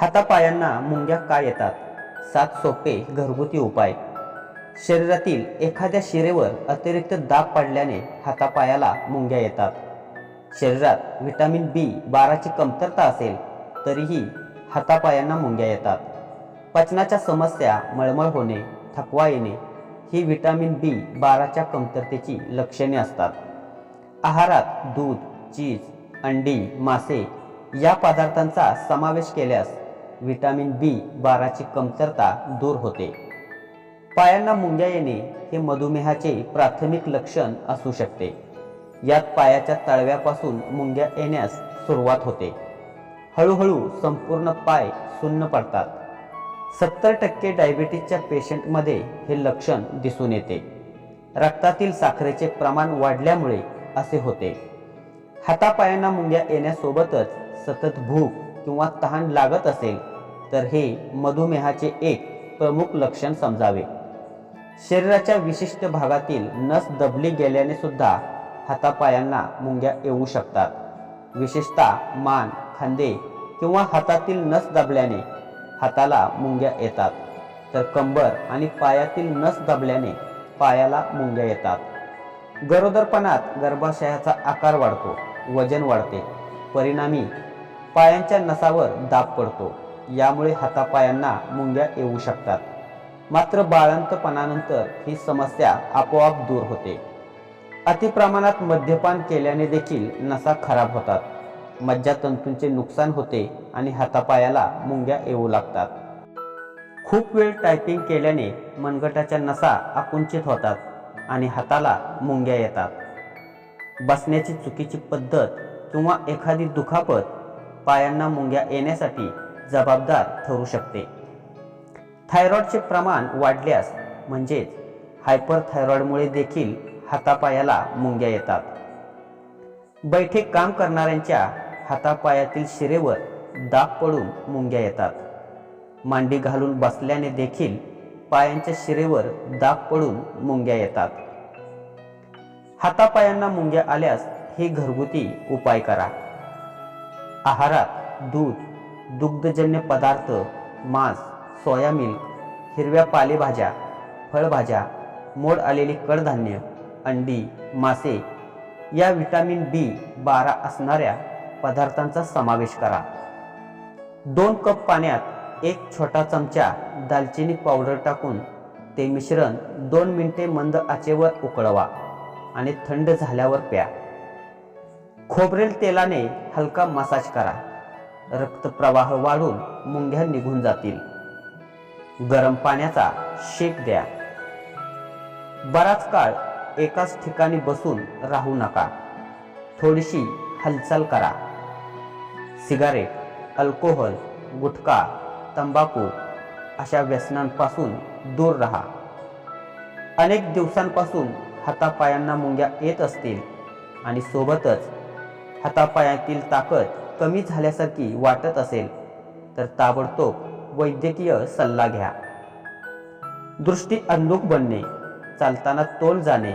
हातापायांना मुंग्या का येतात? सात सोपे घरगुती उपाय. शरीरातील एखाद्या शिरेवर अतिरिक्त दाब पडल्याने हातापायाला मुंग्या येतात. शरीरात व्हिटॅमिन बी बाराची कमतरता असेल तरीही हातापायांना मुंग्या येतात. पचनाच्या समस्या मळमळ होणे थकवा येणे ही व्हिटॅमिन बी बाराच्या कमतरतेची लक्षणे असतात. आहारात दूध चीज अंडी मासे या पदार्थांचा समावेश केल्यास व्हिटॅमिन बी बाराची कमतरता दूर होते. पायांना मुंग्या येणे हे मधुमेहाचे प्राथमिक लक्षण असू शकते. यात पायाच्या तळव्यापासून मुंग्या येण्यास सुरुवात होते. हळूहळू संपूर्ण पाय सुन्न पडतात. सत्तर टक्के डायबिटीसच्या पेशंटमध्ये हे लक्षण दिसून येते. रक्तातील साखरेचे प्रमाण वाढल्यामुळे असे होते. हातापायांना मुंग्या येण्यासोबतच सतत भूक किंवा तहान लागत असेल तर हे मधुमेहाचे एक प्रमुख लक्षण समजावे. शरीराच्या विशिष्ट भागातील नस दबली गेल्याने सुद्धा हातापायांना मुंग्या येऊ शकतात. विशेषतः मान खांदे किंवा हातातील नस दबल्याने हाताला मुंग्या येतात. तर कंबर आणि पायातील नस दबल्याने पायाला मुंग्या येतात. गरोदरपणात गर्भाशयाचा आकार वाढतो वजन वाढते. परिणामी पायांच्या नसावर दाब पडतो. यामुळे हातापायांना मुंग्या येऊ शकतात. मात्र बाळंतपणानंतर ही समस्या आपोआप दूर होते. अतिप्रमाणात मद्यपान केल्याने देखील नसा खराब होतात. मज्जातंतूंचे नुकसान होते आणि हातापायाला मुंग्या येऊ लागतात. खूप वेळ टायपिंग केल्याने मनगटाच्या नसा आकुंचित होतात आणि हाताला मुंग्या येतात. बसण्याची चुकीची पद्धत किंवा एखादी दुखापत पायांना मुंग्या येण्यासाठी जबाबदार ठरू शकते. थायरॉईडचे प्रमाण वाढल्यास म्हणजेच हायपरथायरॉईडमुळे देखील हातापायाला मुंग्या येतात. बैठे काम करणाऱ्यांच्या हातापायातील शिरेवर दाब पडून मुंग्या येतात. मांडी घालून बसल्याने देखील पायांच्या शिरेवर दाब पडून मुंग्या येतात. हातापायांना मुंग्या आल्यास हे घरगुती उपाय करा. आहारात दूध दुग्धजन्य पदार्थ मांस सोया मिल्क हिरव्या पालेभाज्या फळभाज्या मोड आलेली कडधान्य अंडी मासे या विटॅमिन बी बारा असणाऱ्या पदार्थांचा समावेश करा. दोन कप पाण्यात एक छोटा चमचा दालचिनी पावडर टाकून ते मिश्रण दोन मिनिटे मंद आचेवर उकळवा आणि थंड झाल्यावर प्या. खोबरेल तेलाने हलका मसाज करा. रक्तप्रवाह वाढून मुंग्या निघून जातील. गरम पाण्याचा शेक द्या. बराच काळ एकाच ठिकाणी बसून राहू नका. थोडीशी हालचाल करा. सिगारेट अल्कोहोल गुटखा तंबाखू अशा व्यसनांपासून दूर राहा. अनेक दिवसांपासून हातापायांना मुंग्या येत असतील आणि सोबतच हातापायातील ताकद कमी झाल्यासारखी वाटत असेल तर ताबडतोब वैद्यकीय सल्ला घ्या. दृष्टी अंधुक बनणे चालताना तोल जाणे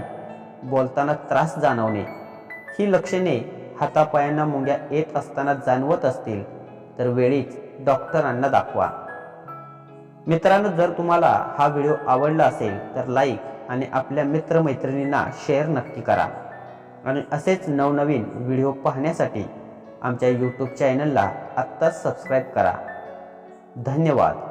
बोलताना त्रास जाणवणे ही लक्षणे हातापायांना मुंग्या येत असताना जाणवत असतील तर वेळीच डॉक्टरांना दाखवा. मित्रांनो जर तुम्हाला हा व्हिडिओ आवडला असेल तर लाईक आणि आपल्या मित्रमैत्रिणींना शेअर नक्की करा. आणि असेच नवनवीन व्हिडिओ पाहण्यासाठी आमच्या यूट्यूब चॅनलला आत्ताच सबस्क्राईब करा. धन्यवाद.